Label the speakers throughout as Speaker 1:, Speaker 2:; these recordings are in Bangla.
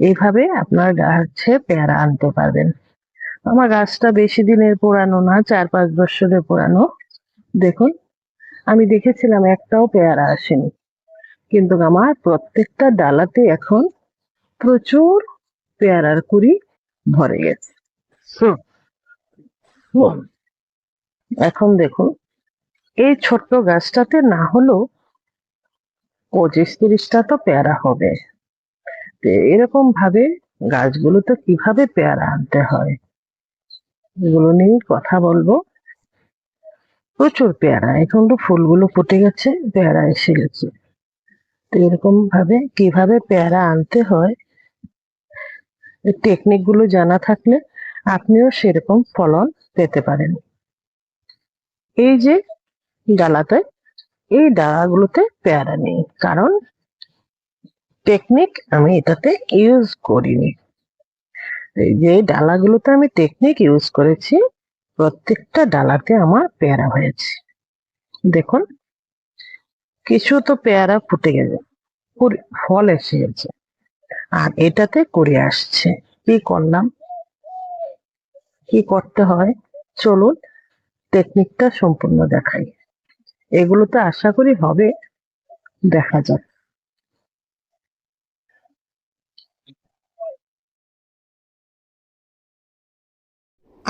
Speaker 1: এইভাবে আপনার গাছে পেয়ারা আনতে পারবেন। আমার গাছটা বেশি দিনের পুরানো না, চার পাঁচ বছরের পুরানো দেখুন, আমি দেখেছিলাম একটাও পেয়ারা আসেনি। কিন্তু আমার প্রত্যেকটা ডালাতে এখন প্রচুর পেয়ারার কুড়ি ভরে গেছে। এখন দেখুন, এই ছোট্ট গাছটাতে না হলেও পঁচিশ তিরিশটা তো পেয়ারা হবে। এরকম ভাবে গাছগুলোতে কীভাবে পেয়ারা আনতে হয়? এগুলো নিয়ে কথা বলব। প্রচুর পেয়ারা, এখন তো ফুলগুলো ফুটে গেছে, পেয়ারা এসে গেছে। তো এরকম ভাবে কীভাবে পেয়ারা আনতে হয়? টেকনিকগুলো জানা থাকলে আপনিও সেরকম ফলন পেতে পারেন। এই যে ডালাতে, এই ডালাগুলোতে পেয়ারা নেই, কারণ টেকনিক আমি এটাতে ইউজ করিনি। এই যে ডালাগুলোতে আমি টেকনিক ইউজ করেছি, প্রত্যেকটা ডালাতে আমার পেয়ারা হয়েছে। দেখুন, কিছু তো পেয়ারা ফুটে গেছে ফল এসে গেছে, আর এটাতে করে আসছে। কি করলাম? কি করতে হয়? চলুন টেকনিকটা সম্পূর্ণ দেখাই। এগুলো তো আশা করি হবে, দেখা যাক।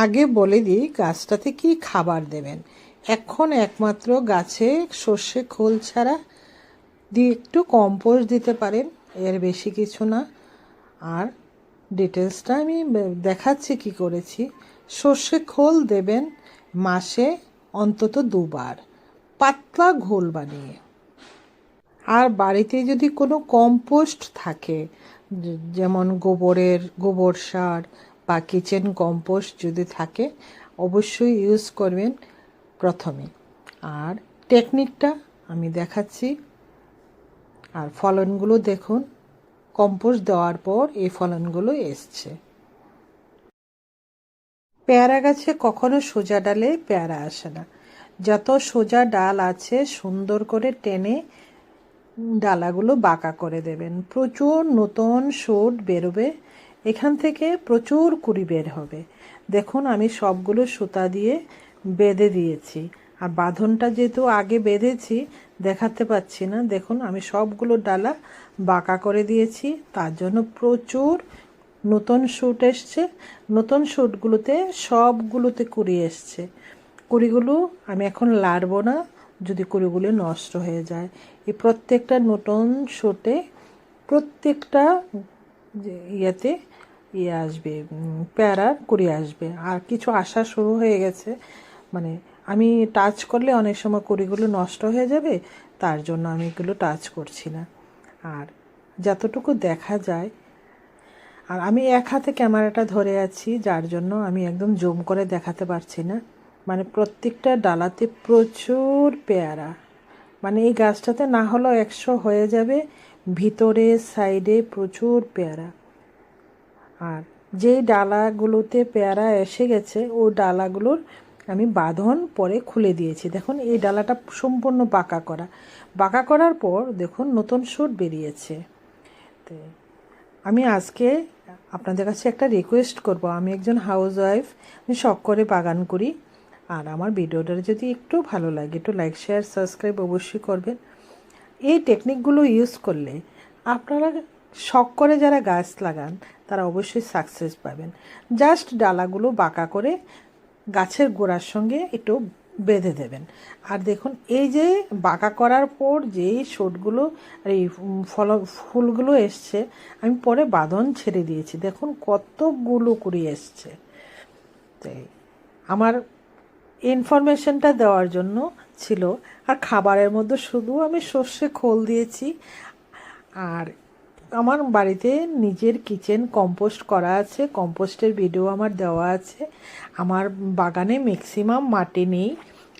Speaker 2: আগে বলে দিই, গাছটাতে কি খাবার দেবেন? এখন একমাত্র গাছে সর্ষে খোল ছাড়া দিয়ে একটু কম্পোস্ট দিতে পারেন, এর বেশি কিছু না। আর ডিটেলসটা আমি দেখাচ্ছি কি করেছি। সর্ষে খোল দেবেন মাসে অন্তত দুবার, পাতলা ঘোল বানিয়ে। আর বাড়িতে যদি কোনো কম্পোস্ট থাকে, যেমন গোবরের, গোবর সার বা কিচেন কম্পোস্ট যদি থাকে, অবশ্যই ইউজ করবেন প্রথমে। আর টেকনিকটা আমি দেখাচ্ছি। আর ফলনগুলো দেখুন। কম্পোস্ট দেওয়ার পর এই ফলনগুলো এসছে। পেয়ারা গাছে কখনো সোজা ডালে পেয়ারা আসে না। যত সোজা ডাল আছে, সুন্দর করে টেনে ডালাগুলো বাঁকা করে দেবেন। প্রচুর নতুন শুট বেরোবে। এখান থেকে প্রচুর কুড়ি বের হবে। দেখুন, আমি সবগুলো সুতা দিয়ে বেঁধে দিয়েছি। আর বাঁধনটা যেহেতু আগে বেঁধেছি, দেখাতে পাচ্ছি না। দেখুন, আমি সবগুলো ডালা বাঁকা করে দিয়েছি। তার জন্য প্রচুর নতুন শ্যুট এসছে। নতুন শ্যুটগুলোতে সবগুলোতে কুড়ি এসছে। কুড়িগুলো আমি এখন লাড়বো না, যদি কুড়িগুলো নষ্ট হয়ে যায়। এই প্রত্যেকটা নতুন শোটে প্রত্যেকটা ইয়েতে ইয়ে আসবে উম, প্যারার কুড়ি আসবে। আর কিছু আসা শুরু হয়ে গেছে। মানে আমি টাচ করলে অনেক সময় কুড়িগুলো নষ্ট হয়ে যাবে তার জন্য আমি এগুলো টাচ করছি না। আর যতটুকু দেখা যায় আর আমি এক হাতে ক্যামেরাটা ধরে আছি যার জন্য আমি একদম জুম করে দেখাতে পারছি না। মানে প্রত্যেকটা ডালাতে প্রচুর পেয়ারা। মানে এই গাছটাতে না হলেও একশো হয়ে যাবে ভিতরে সাইডে প্রচুর পেয়ারা। আর যেই ডালাগুলোতে পেয়ারা এসে গেছে, ও ডালাগুলোর আমি বাঁধন পরে খুলে দিয়েছি। দেখুন, এই ডালাটা সম্পূর্ণ বাঁকা করা। বাঁকা করার পর দেখুন, নতুন শুট বেরিয়েছে। তো, আমি আজকে আপনাদের কাছে একটা রিকোয়েস্ট করব। আমি একজন হাউস ওয়াইফ আমি শখ করে বাগান করি। আর আমার ভিডিওটা যদি একটু ভালো লাগে, একটু লাইক শেয়ার সাবস্ক্রাইব অবশ্যই করবেন। এই টেকনিকগুলো ইউজ করলে আপনারা শখ করে যারা গাছ লাগান, তারা অবশ্যই সাকসেস পাবেন। জাস্ট ডালাগুলো বাঁকা করে গাছের গোড়ার সঙ্গে একটু বেঁধে দেবেন। আর দেখুন, এই যে বাঁকা করার পর যেই শোটগুলো এই ফল, ফুলগুলো এসছে, আমি পরে বাঁধন ছেড়ে দিয়েছি। দেখুন, কতগুলো কুড়ি এসছে। তাই আমার ইনফরমেশনটা দেওয়ার জন্য ছিল। আর খাবারের মধ্যে শুধু আমি সর্ষে খোল দিয়েছি। আর আমার বাড়িতে নিজের কিচেন কম্পোস্ট করা আছে কম্পোস্টের ভিডিও আমার দেওয়া আছে। আমার বাগানে ম্যাক্সিমাম মাটি নেই,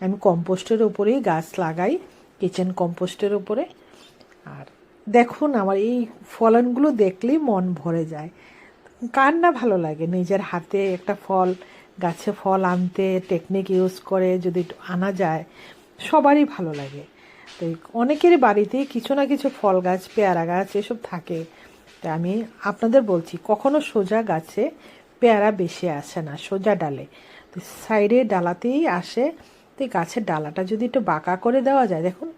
Speaker 2: আমি কম্পোস্টের উপরেই গাছ লাগাই কিচেন কম্পোস্টের উপরে। আর দেখুন, আমার এই ফলনগুলো দেখলেই মন ভরে যায়। কার না ভালো লাগে নিজের হাতে একটা ফল, গাছে ফল আনতে টেকনিক ইউজ করে যদি আনা যায়, সবারই ভালো লাগে। তো অনেকের বাড়িতেই কিছু না কিছু ফল গাছ, পেয়ারা গাছ এসব থাকে। তা আমি আপনাদের বলছি, কখনো সোজা গাছে পেয়ারা বেশি আসে না, সোজা ডালে। তো সাইডে ডালাতেই আসে, তো গাছের ডালাটা যদি একটু বাঁকা করে দেওয়া যায়, দেখুন,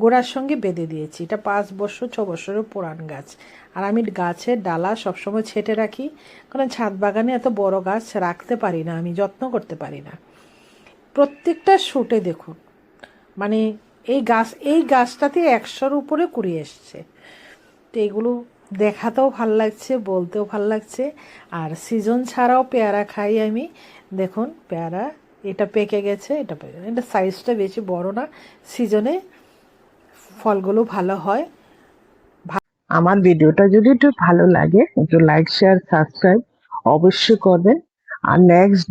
Speaker 2: গোড়ার সঙ্গে বেঁধে দিয়েছি। এটা পাঁচ বছর, ছ বছরের পুরান গাছ। আর আমি গাছের ডালা সবসময় ছেটে রাখি, কারণ ছাদ বাগানে এত বড় গাছ রাখতে পারি না, আমি যত্ন করতে পারি না। প্রত্যেকটা শুটে দেখুন মানে এই গাছ, এই গাছটাতে একশোর উপরে কুড়ি এসছে। তো এগুলো দেখাতেও ভালো লাগছে, বলতেও ভালো লাগছে। আর সিজন ছাড়াও পেয়ারা খাই আমি। দেখুন, পেয়ারা, এটা পেকে গেছে, এটা পেকে এটা সাইজটা বেশি বড় না। সিজনে ফলগুলো ভালো হয়।
Speaker 1: আমার ভিডিওটা যদি একটু ভালো লাগে, একটু লাইক শেয়ার সাবস্ক্রাইব অবশ্যই করবেন। আর নেক্সট